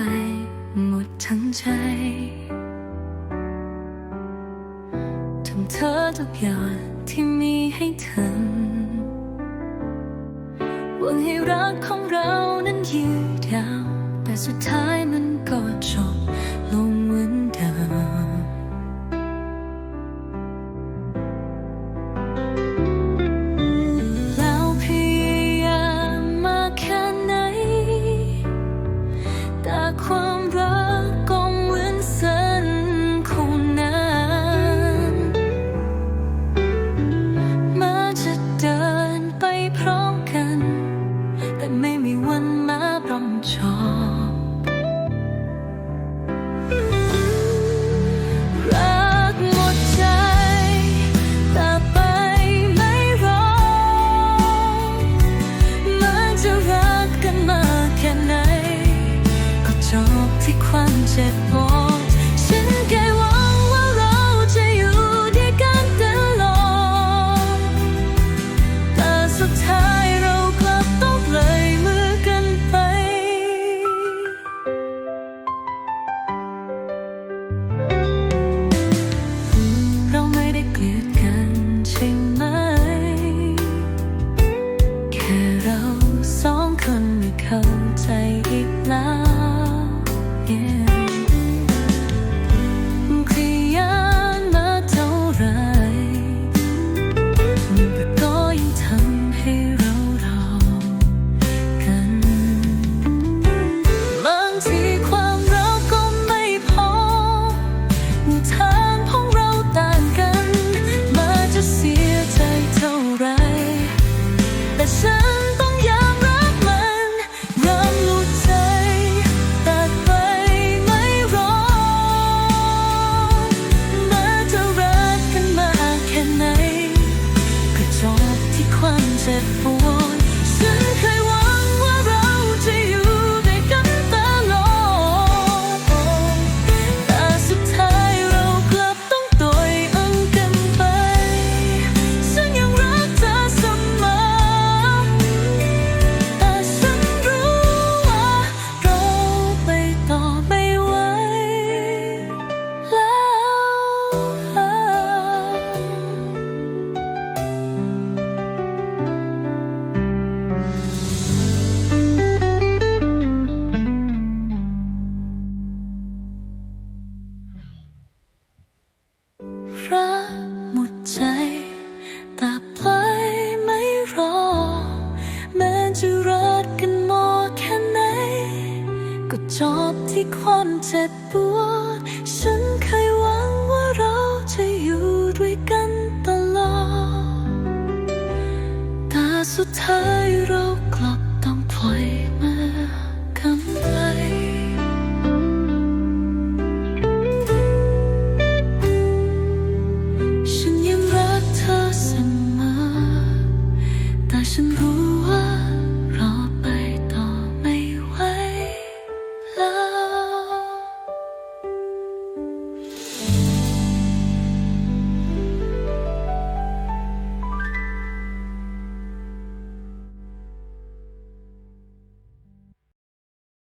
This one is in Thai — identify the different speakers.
Speaker 1: ไปหมดทั้งใจทำเธอทุกอย่างที่มีให้เธอหวังให้รักของเรานั้นยืดยาว แต่สุดท้ายมันก็จบ 结果 if จอบที่คนเจ็บปวด ฉันเคยหวังว่าเราจะอยู่ด้วยกันตลอด แต่สุดท้ายเรา